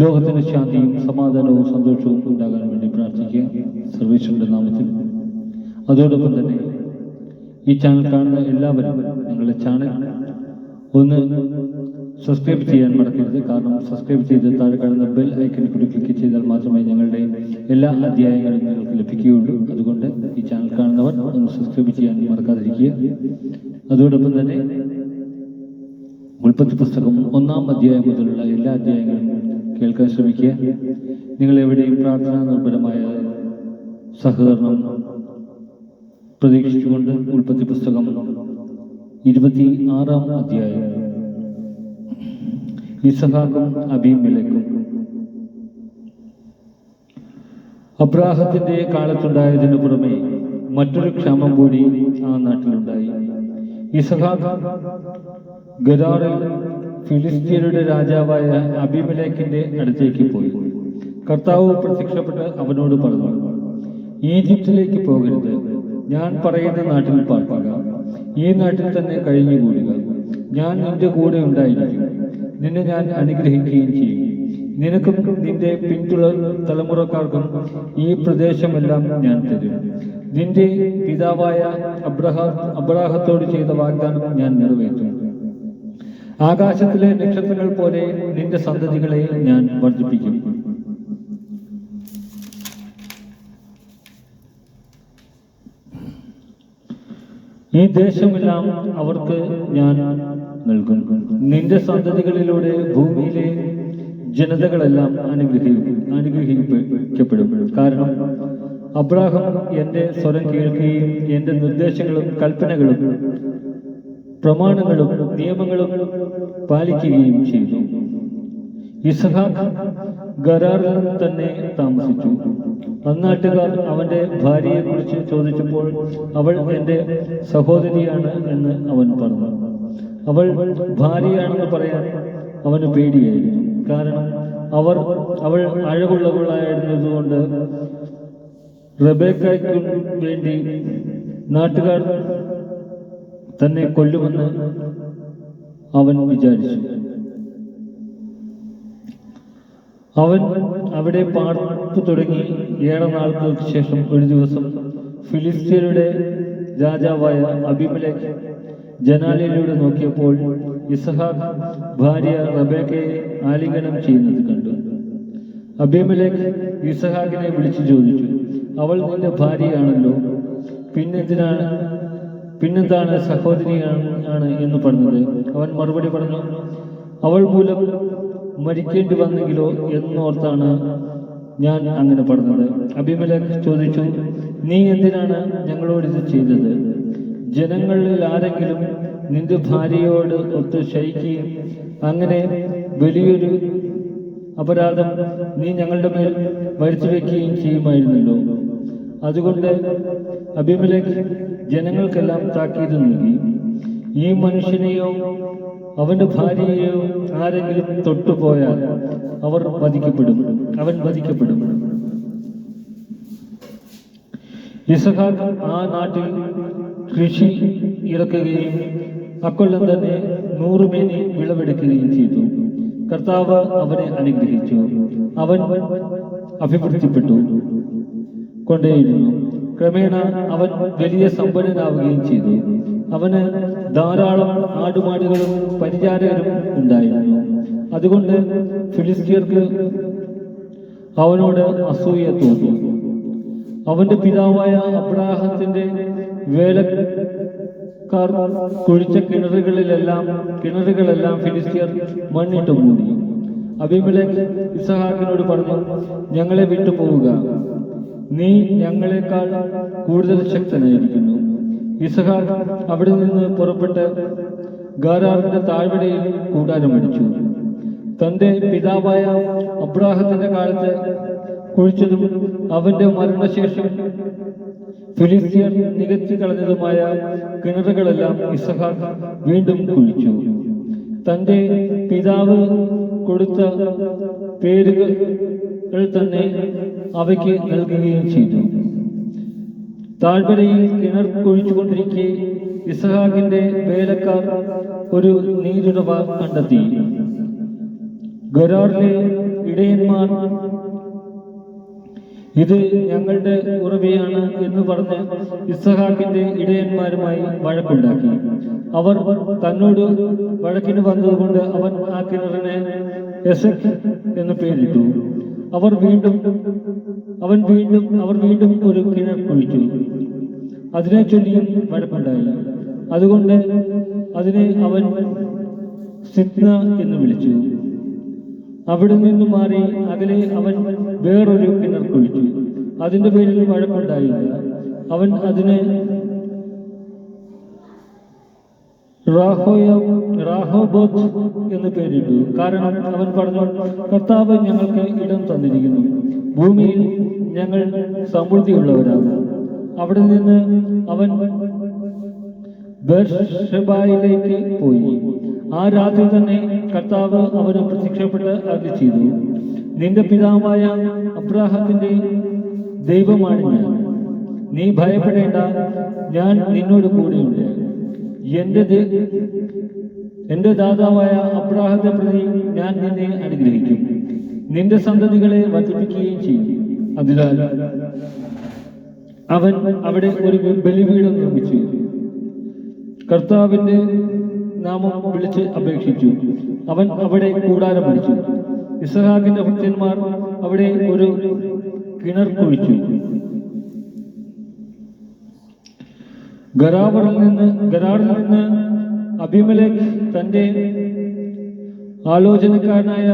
ലോകത്തിന് ശാന്തിയും സമാധാനവും സന്തോഷവും ഉണ്ടാകാൻ വേണ്ടി പ്രാർത്ഥിക്കുക. സർവീശ്വരുടെ നാമത്തിൽ. അതോടൊപ്പം തന്നെ ഈ ചാനൽ കാണുന്ന എല്ലാവരും നിങ്ങളുടെ ചാനൽ ഒന്ന് സബ്സ്ക്രൈബ് ചെയ്യാൻ മറക്കരുത്. കാരണം സബ്സ്ക്രൈബ് ചെയ്ത് താഴെ കാണുന്ന ബെൽ ഐക്കണിൽ കൂടി ക്ലിക്ക് ചെയ്താൽ മാത്രമേ ഞങ്ങളുടെ എല്ലാ അധ്യായങ്ങളും നിങ്ങൾക്ക് ലഭിക്കുകയുള്ളൂ. അതുകൊണ്ട് ഈ ചാനൽ കാണുന്നവർ ഒന്ന് സബ്സ്ക്രൈബ് ചെയ്യാൻ മറക്കാതിരിക്കുക. അതോടൊപ്പം തന്നെ ഉൽപ്പത്തി പുസ്തകം ഒന്നാം അധ്യായം മുതലുള്ള എല്ലാ അധ്യായങ്ങളും കേൾക്കാൻ ശ്രമിക്കുക. നിങ്ങൾ എവിടെയും പ്രാർത്ഥനാ നിർഭരമായ സഹകരണം പ്രതീക്ഷിച്ചുകൊണ്ട് ഉൽപ്പത്തി പുസ്തകം ഇരുപത്തി ആറാം അധ്യായം. ഇസഹാക്കും അബീമിലേക്കും. അബ്രാഹത്തിന്റെ കാലത്തുണ്ടായതിനു പുറമെ മറ്റൊരു ക്ഷാമം കൂടി ആ നാട്ടിലുണ്ടായി. ഇസഹാക്ക് ഗരാറിൽ ഫിലിസ്തീനയുടെ രാജാവായ അബിമലേക്കിന്റെ അടുത്തേക്ക് പോയി. കർത്താവ് പ്രത്യക്ഷപ്പെട്ട് അവനോട് പറഞ്ഞു ഈജിപ്തിലേക്ക് പോകരുത്. ഞാൻ പറയുന്ന നാട്ടിൽ പാർക്കുക. ഈ നാട്ടിൽ തന്നെ കഴിഞ്ഞുകൂടുക. ഞാൻ നിന്റെ കൂടെ ഉണ്ടായിരിക്കും. നിന്നെ ഞാൻ അനുഗ്രഹിക്കുകയും ചെയ്യും. നിനക്കും നിന്റെ പിന്തുടർ തലമുറക്കാർക്കും ഈ പ്രദേശമെല്ലാം ഞാൻ തരും. നിന്റെ പിതാവായ അബ്രഹ അബ്രാഹത്തോട് ചെയ്ത വാഗ്ദാനം ഞാൻ നിറവേറ്റും. ആകാശത്തിലെ നക്ഷത്രങ്ങൾ പോലെ നിന്റെ സന്തതികളെ ഞാൻ വർദ്ധിപ്പിക്കും. ഈ ദേശമെല്ലാം അവർക്ക് ഞാൻ നൽകും. നിന്റെ സന്തതികളിലൂടെ ഭൂമിയിലെ ജനതകളെല്ലാം അനുഗ്രഹിക്കും അനുഗ്രഹിക്കപ്പെടും. കാരണം അബ്രാഹം എന്റെ സ്വരം കേൾക്കുകയും എന്റെ നിർദ്ദേശങ്ങളും കൽപ്പനകളും പ്രമാണങ്ങളും നിയമങ്ങളും പാലിക്കുകയും ചെയ്തു. ഇസഹാഖ് ഗരാറിൽ തന്നെ താമസിച്ചു. അന്നാട്ടുകാർ അവന്റെ ഭാര്യയെക്കുറിച്ച് ചോദിച്ചപ്പോൾ അവൾ എന്റെ സഹോദരിയാണ് എന്ന് അവൻ പറഞ്ഞു. അവൾ ഭാര്യയാണെന്ന് പറയാൻ അവന് പേടിയായിരുന്നു. കാരണം അവർ അവൾ അഴകുള്ളവളായിരുന്നതുകൊണ്ട് റബേക്കും വേണ്ടി നാട്ടുകാർ തന്നെ കൊല്ലുമെന്ന് അവൻ വിചാരിച്ചു. അവൻ അവിടെ പാർപ്പ് തുടങ്ങി ഏറെ നാളുകൾക്ക് ശേഷം ഒരു ദിവസം ഫിലിസ്തീനയുടെ രാജാവായ അബിമലേക്ക് ജനാലയിലൂടെ നോക്കിയപ്പോൾ ഇസഹാക്ക് ഭാര്യ റബേക്കയെ ആലിംഗനം ചെയ്യുന്നത് കണ്ടു. അബിമലേക്ക് ഇസഹാഖിനെ വിളിച്ചു ചോദിച്ചു അവൾ നിന്റെ ഭാര്യയാണല്ലോ? പിന്നെന്തിനാണ് പിന്നെന്താണ് സഹോദരിയാണ് ആണ് എന്ന് പറഞ്ഞത്. അവൻ മറുപടി പറഞ്ഞു അവൾ മൂലം മരിക്കേണ്ടി വന്നെങ്കിലോ എന്നോർത്താണ് ഞാൻ അങ്ങനെ പറഞ്ഞത്. അഭിമലക് ചോദിച്ചു നീ എന്തിനാണ് ഞങ്ങളോട് ഇത് ചെയ്തത്? ജനങ്ങളിൽ ആരെങ്കിലും നിന്റെ ഭാര്യയോട് ഒത്ത് ശയിക്കുകയും അങ്ങനെ വലിയൊരു അപരാധം നീ ഞങ്ങളുടെ മേൽ വരുത്തി വെക്കുകയും ചെയ്യുമായിരുന്നല്ലോ. അതുകൊണ്ട് അഭിമലേക്ക് ജനങ്ങൾക്കെല്ലാം താക്കീത് നൽകി. ഈ മനുഷ്യനെയോ അവന്റെ ഭാര്യയെയോ ആരെങ്കിലും തൊട്ടുപോയാൽ അവർ വധിക്കപ്പെടും. അവൻ വധിക്കപ്പെടും. ഇസഹാക്ക് ആ നാട്ടിൽ കൃഷി ഇറക്കുകയും അക്കൊല്ലം തന്നെ നൂറുമേനി വിളവെടുക്കുകയും ചെയ്തു. കർത്താവ് അവനെ അനുഗ്രഹിച്ചു. അവൻ അഭിവൃദ്ധിപ്പെട്ടു. കൊണ്ടേയിരുന്നു. ക്രമേണ അവൻ വലിയ സമ്പന്നനാവുകയും ചെയ്തു. അവന് ധാരാളം ആടുമാടുകളും പരിചാരകരും ഉണ്ടായിരുന്നു. അതുകൊണ്ട് ഫിലിസ്തീയർക്ക് അവനോട് അസൂയ തോന്നി. അവന്റെ പിതാവായ അബ്രാഹത്തിന്റെ വേലക്കാർ കുഴിച്ച കിണറുകളിലെല്ലാം കിണറുകളെല്ലാം ഫിലിസ്തീയർ മണ്ണിട്ട് മൂടി. അബിമലേക്ക് ഇസഹാക്കിനോട് പറഞ്ഞു ഞങ്ങളെ വിട്ടുപോവുക. നീ ഞങ്ങളെക്കാൾ കൂടുതൽ ശക്തനായിരിക്കുന്നു. ഇസഹാർ അവിടെ നിന്ന് പുറപ്പെട്ട് ഗാരാറിന്റെ താഴ്വരയിൽ കൂടാരമടിച്ചു. തന്റെ പിതാവായ അബ്രാഹത്തിന്റെ കാലത്ത് കുഴിച്ചതും അവന്റെ മരണശേഷം ഫിലിസ്തീൻ നികത്തി കളഞ്ഞതുമായ കിണറുകളെല്ലാം ഇസഹാർ വീണ്ടും കുഴിച്ചു. തന്റെ പിതാവ് കൊടുത്ത പേരുകൾ തന്നെ അവയ്ക്ക് നൽകുകയും ചെയ്തു. താഴ്വരയിൽ കിണർ കുഴിച്ചുകൊണ്ടിരിക്കെ ഇസഹാക്കിന്റെ വേലക്കാർ ഒരു നീരുറവ കണ്ടെത്തി. ഗരാറിലെ ഇടയന്മാർ ഇത് ഞങ്ങളുടെ ഉറവയാണ് എന്ന് പറഞ്ഞ് ഇസഹാക്കിന്റെ ഇടയന്മാരുമായി വഴക്കുണ്ടാക്കി. അവർ തന്നോട് വഴക്കിന് വന്നതുകൊണ്ട് അവൻ ആ കിണറിനെ എസക് എന്ന് പേരിട്ടു. അവർ വീണ്ടും അവൻ വീണ്ടും അവർ വീണ്ടും ഒരു കിണർ കുഴിച്ചു അതിനെ ചൊല്ലിയും വഴക്കുണ്ടായി. അതുകൊണ്ട് അതിനെ അവൻ സിദ്ന എന്ന് വിളിച്ചു. അവിടെ നിന്ന് മാറി അകലെ അവൻ വേറൊരു കിണർ കുഴിച്ചു അതിന്റെ പേരിൽ വഴക്കുണ്ടായില്ല. അവൻ അതിന് റാഹോയ റാഹോബോത്ത് എന്ന് പേരിട്ടു. കാരണം അവൻ പറഞ്ഞു കർത്താവ് ഞങ്ങൾക്ക് ഇടം തന്നിരിക്കുന്നു. ഭൂമിയിൽ ഞങ്ങൾ സമൃദ്ധിയുള്ളവരാണ്. അവിടെ നിന്ന് അവൻ ബർഷബായിലേക്ക് പോയി. ആ രാത്രി തന്നെ കർത്താവ് അവന് പ്രത്യക്ഷപ്പെട്ട് അത് ചെയ്തു നിന്റെ പിതാവായ അബ്രാഹത്തിന്റെ ദൈവമാണ് ഞാൻ. നീ ഭയപ്പെടേണ്ട ഞാൻ നിന്നോട് കൂടെയുണ്ട്. എന്റെ എന്റെ ദാതാവായ അബ്രാഹത്തെ പ്രതി ഞാൻ നിന്നെ അനുഗ്രഹിക്കും. നിന്റെ സന്തതികളെ വർദ്ധിപ്പിക്കുകയും ചെയ്യും. അതിനാൽ അവൻ അവിടെ ഒരു ബലിപീഠം നിർമ്മിച്ചു. കർത്താവിന്റെ നാമം വിളിച്ച് അപേക്ഷിച്ചു. അവൻ അവിടെ കൂടാരം പിടിച്ചു. ഇസഹാക്കിന്റെ ഭക്തന്മാർ അവിടെ ഒരു കിണർ കുഴിച്ചു. ഗരാവറിൽ നിന്ന് ഗരാറിൽ നിന്ന് അഭിമലക് തന്റെ ആലോചനക്കാരനായ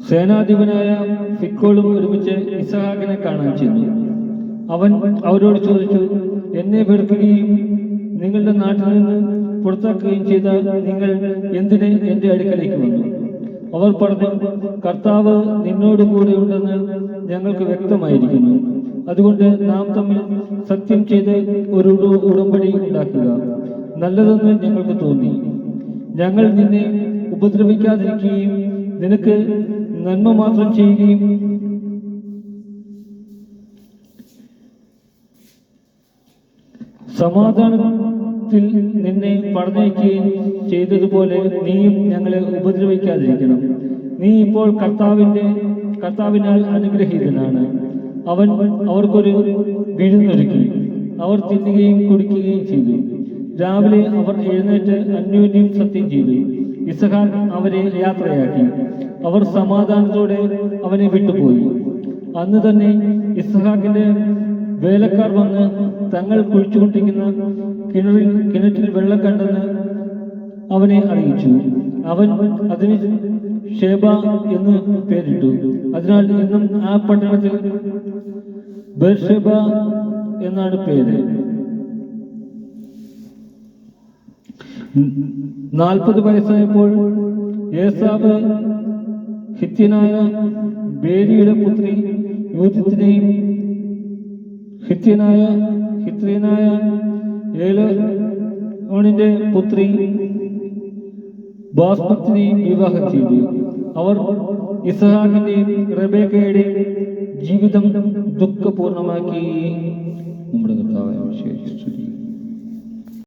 സേനാധിപനായ ഫിക്കോളും ഒരുമിച്ച് ഇസഹാക്കിനെ കാണാൻ ചെന്നു. അവൻ അവരോട് ചോദിച്ചു എന്നെ വെറുക്കുകയും നിങ്ങളുടെ നാട്ടിൽ നിന്ന് പുറത്താക്കുകയും ചെയ്ത നിങ്ങൾ എന്തിനെ എന്റെ അടുക്കലേക്ക് വന്നു? അവർ പറഞ്ഞു കർത്താവ് നിന്നോട് കൂടെ ഉണ്ടെന്ന് ഞങ്ങൾക്ക് വ്യക്തമായിരിക്കുന്നു. അതുകൊണ്ട് നാം തമ്മിൽ സത്യം ചെയ്ത് ഒരു ഉടമ്പടി ഉണ്ടാക്കുക. നല്ലതെന്ന് ഞങ്ങൾക്ക് തോന്നി. ഞങ്ങൾ നിന്നെ ഉപദ്രവിക്കാതിരിക്കുകയും നിനക്ക് നന്മ മാത്രം ചെയ്യുകയും സമാധാനത്തിൽ നിന്നെ പറഞ്ഞയക്കുകയും ചെയ്തതുപോലെ നീയും ഞങ്ങളെ ഉപദ്രവിക്കാതിരിക്കണം. നീ ഇപ്പോൾ കർത്താവിന്റെ കർത്താവിനാൽ അനുഗ്രഹീതനാണ്. അവൻ അവർക്കൊരു വിരുന്നൊരുക്കി അവർ തിന്നുകയും കുടിക്കുകയും ചെയ്തു. രാവിലെ അവർ എഴുന്നേറ്റ് അന്യോന്യം സത്യം ചെയ്തു. ഇസഹാൻ അവരെ യാത്രയാക്കി. അവർ സമാധാനത്തോടെ അവനെ വിട്ടുപോയി. അന്ന് തന്നെ ഇസഹാക്കിന്റെ വേലക്കാർ വന്ന് തങ്ങൾ കുഴിച്ചുകൊണ്ടിരിക്കുന്ന കിണറിൽ കിണറ്റിൽ വെള്ളം കണ്ടെന്ന് അവനെ അറിയിച്ചു. അവൻ അതിന് ഷേബ എന്ന് പേരിട്ടു. അതിനാൽ ഇന്നും ആ പട്ടണത്തിൽ ബർഷേബ എന്നാണ് പേര്. നാൽപ്പത് വയസ്സായപ്പോൾ ഏസാബ് ഹിത്യനായ ബേരിയുടെ പുത്രി ഹിത്യനായ ഹിത്യനായ ഖാലിദിന്റെ പുത്രി ബാസ്മത്തിനെ വിവാഹം ചെയ്തു. അവർ ഇസഹാമിന്റെയും റബേക്കയുടെയും ജീവിതം ദുഃഖപൂർണമാക്കി. നമ്മുടെ കർത്താവ് വിശേഷിച്ചു